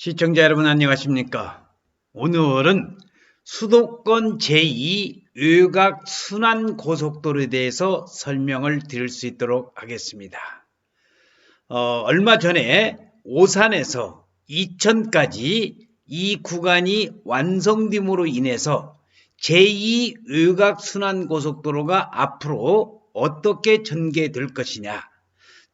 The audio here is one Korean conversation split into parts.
시청자 여러분 안녕하십니까? 오늘은 수도권 제2 외곽 순환 고속도로에 대해서 설명을 드릴 수 있도록 하겠습니다. 어, 얼마 전에 오산에서 이천까지 이 구간이 완성됨으로 인해서 제2 외곽 순환 고속도로가 앞으로 어떻게 전개될 것이냐.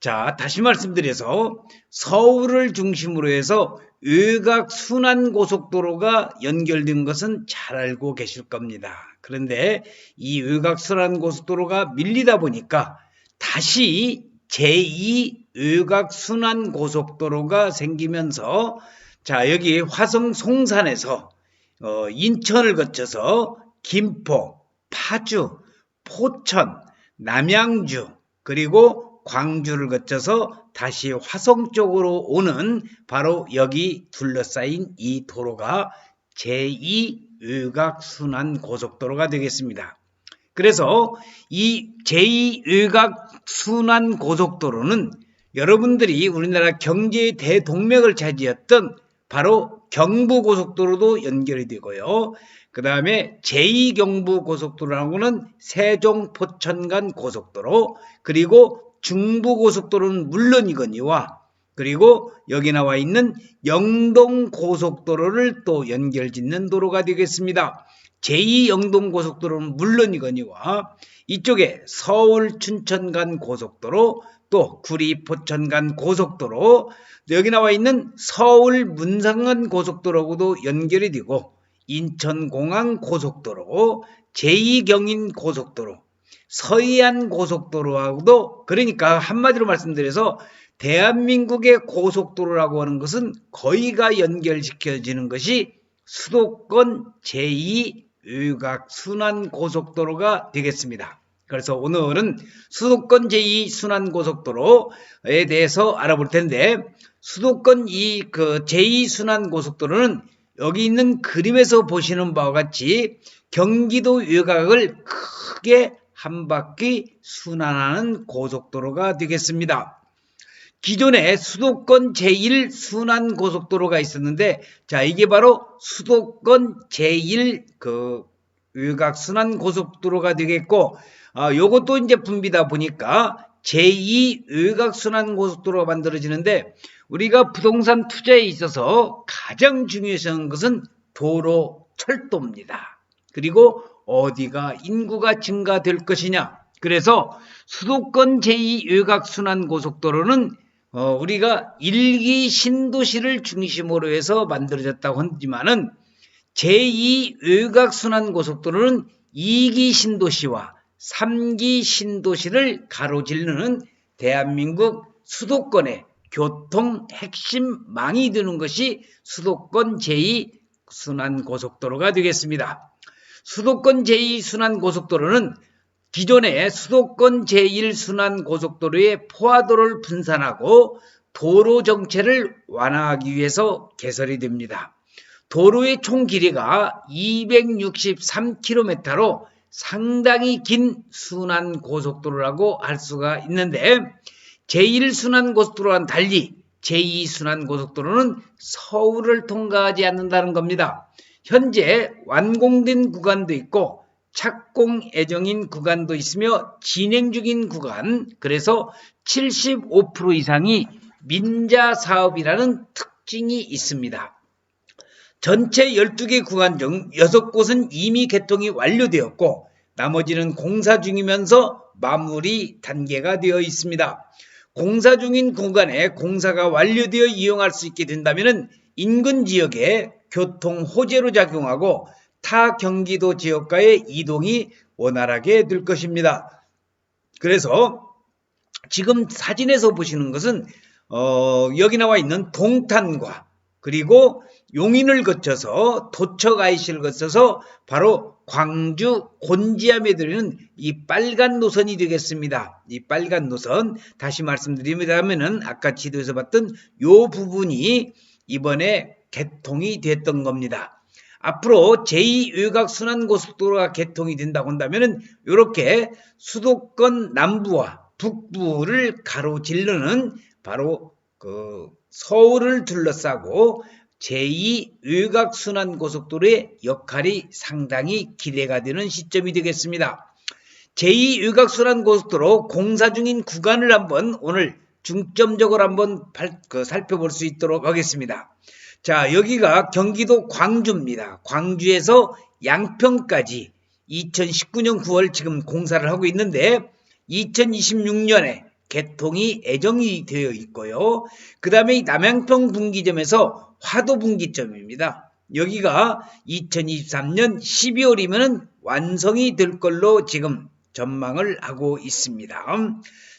자, 다시 말씀드려서 서울을 중심으로 해서 외곽 순환 고속도로가 연결된 것은 잘 알고 계실 겁니다. 그런데 이 외곽 순환 고속도로가 밀리다 보니까 다시 제2 외곽 순환 고속도로가 생기면서 자, 여기 화성 송산에서 어, 인천을 거쳐서 김포, 파주, 포천, 남양주, 그리고 광주를 거쳐서 다시 화성 쪽으로 오는 바로 여기 둘러싸인 이 도로가 제2 외곽순환 고속도로가 되겠습니다. 그래서 이 제2 외곽순환 고속도로는 여러분들이 우리나라 경제의 대동맥을 차지했던 바로 경부고속도로도 연결이 되고요. 그 다음에 제2경부고속도로라고는 세종 포천 간 고속도로 그리고 중부고속도로는 물론이거니와 그리고 여기 나와 있는 영동고속도로를 또 연결짓는 도로가 되겠습니다. 제2영동고속도로는 물론이거니와 이쪽에 서울 춘천 간 고속도로 또 구리 포천 간 고속도로 여기 나와 있는 서울 문상 간 고속도로하고도 연결이 되고 인천공항 고속도로 제2경인 고속도로 서해안 고속도로하고도 그러니까 한마디로 말씀드려서 대한민국의 고속도로라고 하는 것은 거의가 연결시켜지는 것이 수도권 제2 외곽 순환 고속도로가 되겠습니다. 그래서 오늘은 수도권 제2 순환 고속도로에 대해서 알아볼 텐데 수도권 이 그 제2 순환 고속도로는 여기 있는 그림에서 보시는 바와 같이 경기도 외곽을 크게 한 바퀴 순환하는 고속도로가 되겠습니다. 기존에 수도권 제1 순환 고속도로가 있었는데 자 이게 바로 수도권 제1 그 외곽 순환 고속도로가 되겠고 아 요것도 이제 분비다 보니까 제2 외곽 순환 고속도로가 만들어지는데 우리가 부동산 투자에 있어서 가장 중요한 것은 도로 철도입니다. 그리고 어디가 인구가 증가될 것이냐. 그래서 수도권 제2 외곽순환 고속도로는 어, 우리가 일기 신도시를 중심으로 해서 만들어졌다고 하지만은 제2 외곽순환 고속도로는 2기 신도시와 3기 신도시를 가로질르는 대한민국 수도권의 교통 핵심망이 되는 것이 수도권 제2 순환 고속도로가 되겠습니다. 수도권 제2순환 고속도로는 기존의 수도권 제1순환 고속도로의 포화도를 분산하고 도로 정체를 완화하기 위해서 개설이 됩니다. 도로의 총 길이가 263km로 상당히 긴 순환 고속도로라고 할 수가 있는데 제1순환 고속도로와는 달리 제2순환 고속도로는 서울을 통과하지 않는다는 겁니다. 현재 완공된 구간도 있고 착공 예정인 구간도 있으며 진행 중인 구간 그래서 75% 이상이 민자 사업이라는 특징이 있습니다. 전체 12개 구간 중 6곳은 이미 개통이 완료되었고 나머지는 공사 중이면서 마무리 단계가 되어 있습니다. 공사 중인 구간에 공사가 완료되어 이용할 수 있게 된다면 인근 지역에 교통 호재로 작용하고 타 경기도 지역과의 이동이 원활하게 될 것입니다. 그래서 지금 사진에서 보시는 것은 어, 여기 나와 있는 동탄과 그리고 용인을 거쳐서 도척 IC를 거쳐서 바로 광주 곤지암에 들리는 이 빨간 노선이 되겠습니다. 이 빨간 노선 다시 말씀드리면은 아까 지도에서 봤던 요 부분이 이번에 개통이 됐던 겁니다. 앞으로 제2외곽순환고속도로가 개통이 된다고 한다면 이렇게 수도권 남부와 북부를 가로질르는 바로 그 서울을 둘러싸고 제2외곽순환고속도로의 역할이 상당히 기대가 되는 시점이 되겠습니다. 제2외곽순환고속도로 공사 중인 구간을 한번 오늘 중점적으로 한번 발- 그 살펴볼 수 있도록 하겠습니다. 자, 여기가 경기도 광주입니다. 광주에서 양평까지 2019년 9월 지금 공사를 하고 있는데 2026년에 개통이 예정이 되어 있고요. 그 다음에 남양평 분기점에서 화도 분기점입니다. 여기가 2023년 12월이면 완성이 될 걸로 지금 전망을 하고 있습니다.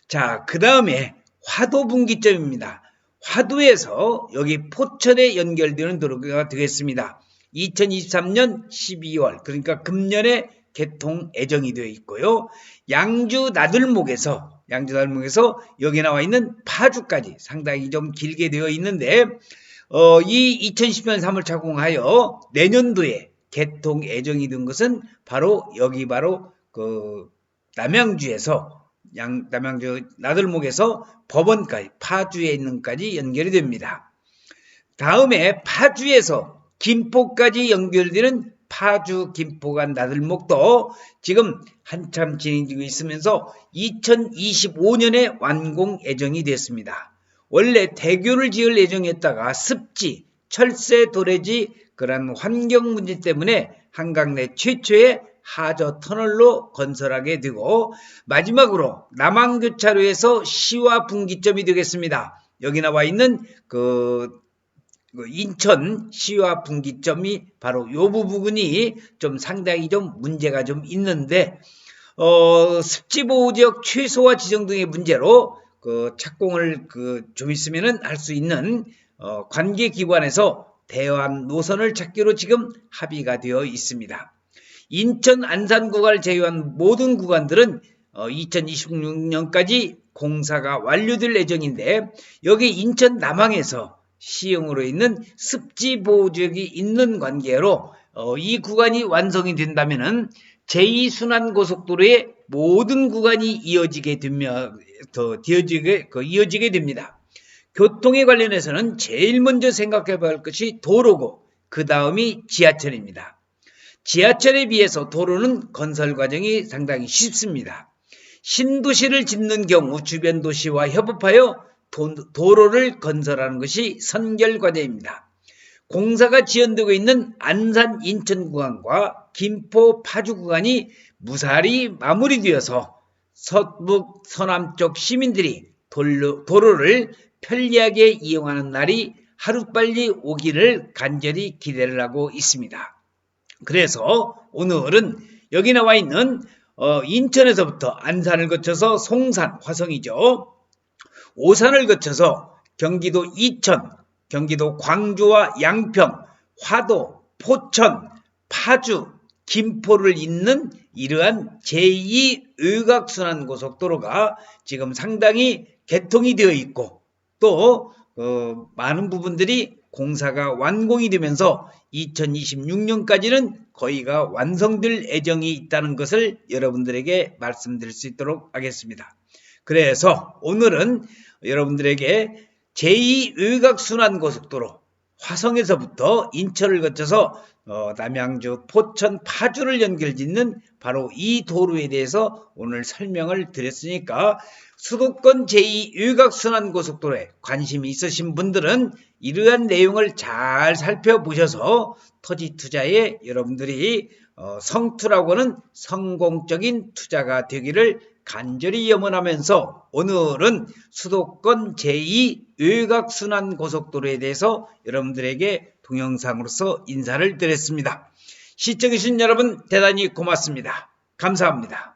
자, 그 다음에 화도 분기점입니다. 화도에서 여기 포천에 연결되는 도로가 되겠습니다. 2023년 12월 그러니까 금년에 개통 예정이 되어 있고요. 양주 나들목에서 양주 나들목에서 여기 나와 있는 파주까지 상당히 좀 길게 되어 있는데 어, 이 2010년 3월 착공하여 내년도에 개통 예정이 된 것은 바로 여기 바로 그 남양주에서 양 남양주 나들목에서 법원까지 파주에 있는까지 연결이 됩니다. 다음에 파주에서 김포까지 연결되는 파주 김포간 나들목도 지금 한참 진행되고 있으면서 2025년에 완공 예정이 됐습니다. 원래 대교를 지을 예정이었다가 습지, 철새 도래지 그런 환경 문제 때문에 한강 내 최초의 하저 터널로 건설하게 되고 마지막으로 남항교차로에서 시와 분기점이 되겠습니다. 여기 나와 있는 그, 그 인천 시와 분기점이 바로 요 부분이 좀 상당히 좀 문제가 좀 있는데 어, 습지보호 지역 최소화 지정 등의 문제로 그 착공을 그 좀 있으면은 할 수 있는 어, 관계 기관에서 대환 노선을 찾기로 지금 합의가 되어 있습니다. 인천 안산 구간을 제외한 모든 구간들은 2026년까지 공사가 완료될 예정인데 여기 인천 남항에서 시흥으로 있는 습지 보호 지역이 있는 관계로 어, 이 구간이 완성이 된다면은 제2순환 고속도로의 모든 구간이 이어지게 되면 더 이어지게 그 이어지게 됩니다. 교통에 관련해서는 제일 먼저 생각해 볼 것이 도로고 그 다음이 지하철입니다. 지하철에 비해서 도로는 건설 과정이 상당히 쉽습니다. 신도시를 짓는 경우 주변 도시와 협업하여 도, 로를 건설하는 것이 선결 과제입니다. 공사가 지연되고 있는 안산 인천 구간과 김포 파주 구간이 무사히 마무리되어서 서북 서남쪽 시민들이 도로, 도로를 편리하게 이용하는 날이 하루빨리 오기를 간절히 기대를 하고 있습니다. 그래서 오늘은 여기 나와 있는 어, 인천에서부터 안산을 거쳐서 송산, 화성이죠. 오산을 거쳐서 경기도 이천, 경기도 광주와 양평, 화도, 포천, 파주, 김포를 잇는 이러한 제2의각순환 고속도로가 지금 상당히 개통이 되어 있고 또 어, 많은 부분들이 공사가 완공이 되면서 2026년까지는 거의가 완성될 예정이 있다는 것을 여러분들에게 말씀드릴 수 있도록 하겠습니다. 그래서 오늘은 여러분들에게 제2 외곽순환고속도로 화성에서부터 인천을 거쳐서 어, 남양주, 포천, 파주를 연결짓는 바로 이 도로에 대해서 오늘 설명을 드렸으니까 수도권 제2외곽순환 고속도로에 관심이 있으신 분들은 이러한 내용을 잘 살펴보셔서 토지 투자에 여러분들이 어, 성투라고는 성공적인 투자가 되기를 간절히 염원하면서 오늘은 수도권 제2 외곽순환 고속도로에 대해서 여러분들에게 동영상으로서 인사를 드렸습니다. 시청해주신 여러분 대단히 고맙습니다. 감사합니다.